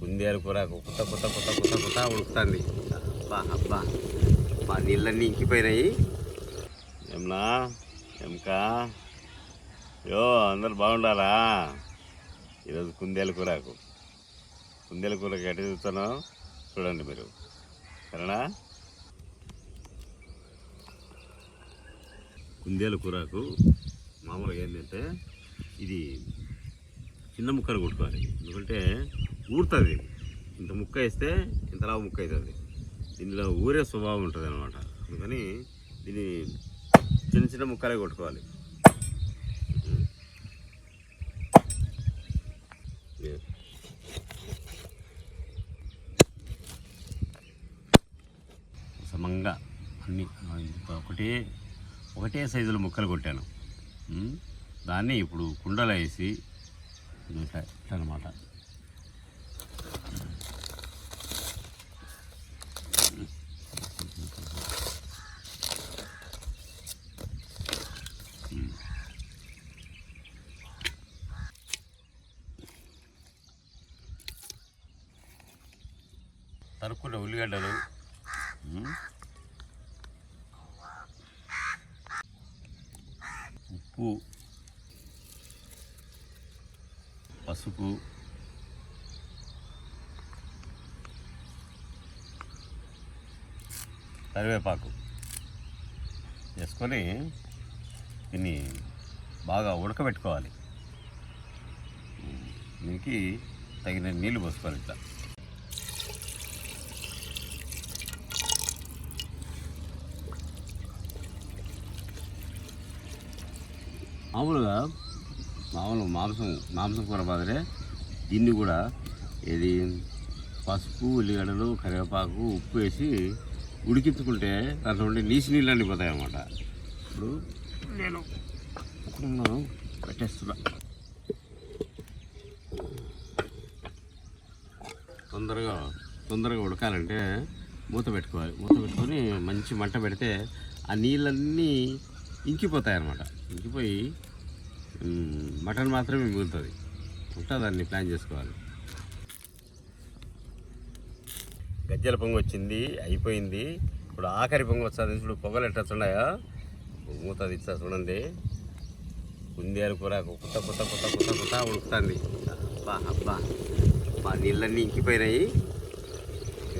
కుందేలు కూర కుత్త కుత్త కుత్త కుత్త కుత్త ఉడుకుతుంది. అబ్బా అబ్బా. మా నీళ్ళన్నీ ఇంకిపోయినాయి. ఏమన్నా ఎంకా యో అందరు బాగుండారా? ఈరోజు కుందేలు కూరకు. కుందేలు కూరకు ఎటు చూస్తానో చూడండి మీరు. సరేనా? కుందేలు కూరకు మామూలుగా ఏంటంటే ఇది చిన్న ముక్కలు కొట్టుకోవాలి. ఎందుకంటే ఊరుతుంది ఇంత ముక్క వేస్తే ఇంతలా ముక్క అవుతుంది. ఇందులో ఊరే స్వభావం ఉంటుంది అనమాట అందుకని దీన్ని చిన్న చిన్న ముక్కలే కొట్టుకోవాలి. సమంగా అన్ని ఒకటే ఒకటే సైజులో ముక్కలు కొట్టాను. దాన్ని ఇప్పుడు కుండలో వేసి ఇట్లా అనమాట తరుక్కున్న ఉల్లిగడ్డలు. ఉప్పు. పసుపు. కరివేపాకు. వేసుకొని దీన్ని బాగా ఉడకబెట్టుకోవాలి. దీనికి తగిన నీళ్ళు పోసుకోవాలి ఇట్లా. మామూలుగా మామూలు మాంసం మాంసం కూర మాదిరే దీన్ని కూడా ఇది పసుపు ఉల్లిగడ్డలు కరివేపాకు ఉప్పు వేసి ఉడికించుకుంటే దాంట్లో ఉండే నీసి నీళ్ళు అండిపోతాయి అన్నమాట. ఇప్పుడు నేను పెట్టేస్తున్నా. తొందరగా తొందరగా ఉడకాలంటే మూత పెట్టుకోవాలి. మూత పెట్టుకొని మంచి మంట పెడితే ఆ నీళ్ళన్నీ ఇంకిపోతాయి అన్నమాట ఇంకిపోయి మటన్ మాత్రమే మిగులుతుంది. ఉంటా ప్లాన్ చేసుకోవాలి. గజ్జల పొంగు వచ్చింది అయిపోయింది. ఇప్పుడు ఆఖరి పొంగు వస్తుంది. ఇప్పుడు పొగలు ఎట్టొస్తున్నాయా మూత ఇచ్చా చూడండి. కుందేలు కూర కుత్త కుత్త కుత్త కుత్త కుత్త ఉడుకుతుంది. అబ్బా అబ్బా. అబ్బా నీళ్ళన్నీ ఇంకిపోయినాయి.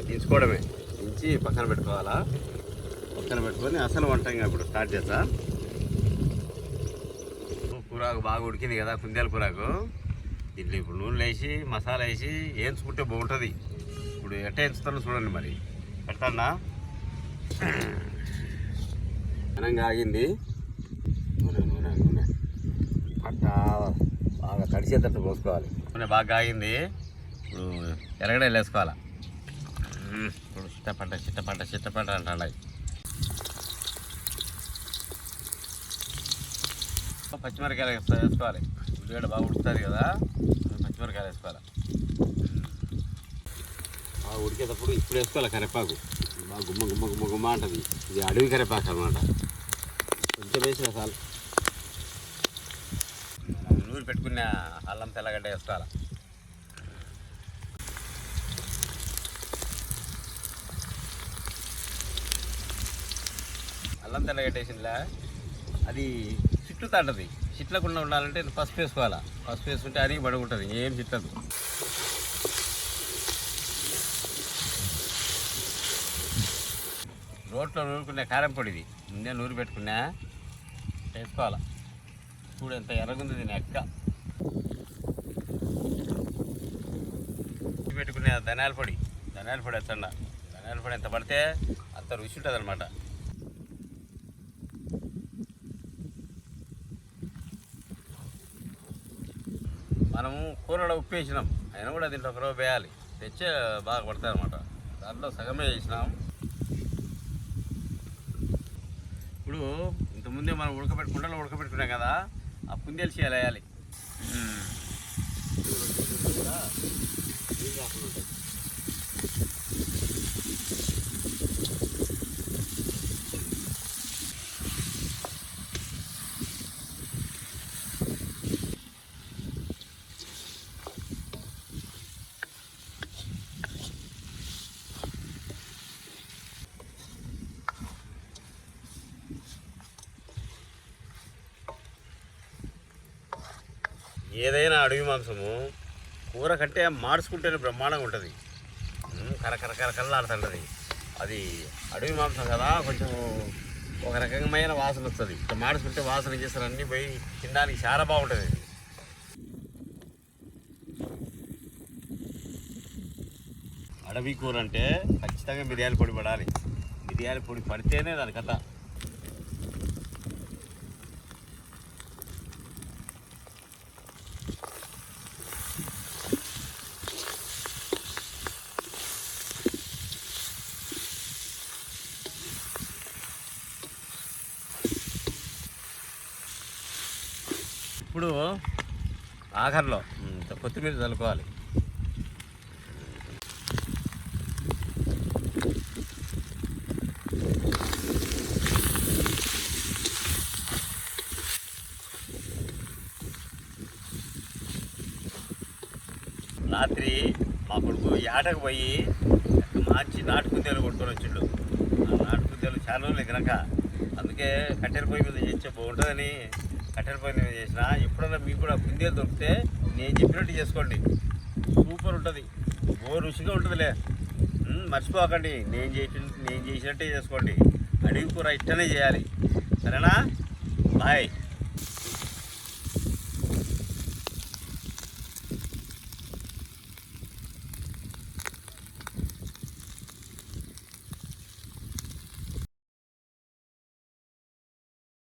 దించుకోవడమే. దించి పక్కన పెట్టుకోవాలా? పక్కన పెట్టుకొని అసలు వంట ఇంకా ఇప్పుడు స్టార్ట్ చేస్తా కూరకు బాగా ఉడికింది కదా కుందేల కూరకు. దీంట్లో ఇప్పుడు నూనె వేసి మసాలా వేసి వేయించుకుంటే బాగుంటుంది. ఇప్పుడు ఎట్ట వేయించుతానో చూడండి మరి. పెట్టండా? అనంగా ఆగింది. నూనె నూనె నూనె. పట్ట బాగా తడిసేటట్టు పోసుకోవాలి. నూనె బాగా ఆగింది. ఇప్పుడు ఎరగడ వేసుకోవాలా? ఇప్పుడు చిట్టపంట చిట్టపంట చిట్టపంట అంటాయి పచ్చిమిరకాయలు వేస్తా- వేసుకోవాలి. ఉల్లిగడ్డ బాగా ఉడుకుతుంది కదా పచ్చిమిరకాయలు వేసుకోవాలి. బాగా ఉడికేటప్పుడు ఇప్పుడు వేసుకోవాలి కరివేపాకు. బాగా గుమ్మ గుమ్మ గుమ్మ గుమ్మ అంటుంది. ఇది అడవి కరివేపాకు అనమాట కొంచెం వేసిన చాలు. నూరు పెట్టుకున్న అల్లం తెల్లగడ్డ వేసుకోవాలి. అల్లం తెల్లగడ్డ వేసిందిలా అది చిట్లుతాంటది చిట్లకుండా ఉండాలంటే పసుపు వేసుకోవాలా? పసుపు వేసుకుంటే అరిగి పడుకుంటుంది. ఏం చిట్టదు రోట్లో నూరుకునే కారం పొడి ఇది ముందే నూరు పెట్టుకున్నా వేసుకోవాలా? చూడు ఎంత ఎర్రగుంది దీని పెట్టుకునే ధనియాల పొడి. ధనియాల పొడి ఎత్తండ ధనియాల పొడి ఎంత పడితే అంత రుచి ఉంటుంది అనమాట మనము కూరలో ఉప్పు వేసినాం అయినా కూడా దీంట్లో ఒక వేయాలి. తెచ్చే బాగా పడతాయి అనమాట దాంట్లో సగమే వేసినాం. ఇప్పుడు ఇంతకుముందే మనం ఉడకబెట్టు కుండలో ఉడకబెట్టుకున్నాం కదా ఆ కుందేలు చేయాలి. వేయాలి ఏదైనా అడవి మాంసము కూర కంటే మార్చుకుంటేనే బ్రహ్మాండంగా ఉంటుంది. ఉమ్, కరకర అది అడవి మాంసం కదా కొంచెం ఒక రకమైన వాసన వస్తుంది. ఇట్లా మార్చుకుంటే వాసన చేస్తారు అన్నీ పోయి తినడానికి చాలా బాగుంటుంది. ఇది. అడవి కూర అంటే ఖచ్చితంగా మిరియాల పొడి పడాలి. మిరియాల పొడి పడితేనే దాని కథ. ఇప్పుడు ఆఖరిలో. కొత్తిమీర చల్లుకోవాలి. రాత్రి మా కొడుకు ఏటకు పోయి మార్చి నాటుకుందేలు కొట్టుకొని వచ్చిండు. ఆ నాటు చాలా రోజులు కనుక అందుకే కట్టెల పొయ్యి మీద చేస్తే బాగుంటుందని కట్టెల పొయ్యి మీద చేసిన ఎప్పుడన్నా మీకు కూడా కుందేలు దొరికితే నేను చెప్పినట్టు చేసుకోండి. సూపర్ ఉంటుంది. ఓ రుచిగా ఉంటుందిలే. మర్చిపోకండి. నేను చేసిన నేను చేసినట్టే చేసుకోండి. అడిగి కూర ఇట్టనే చేయాలి. సరేనా? బాయ్.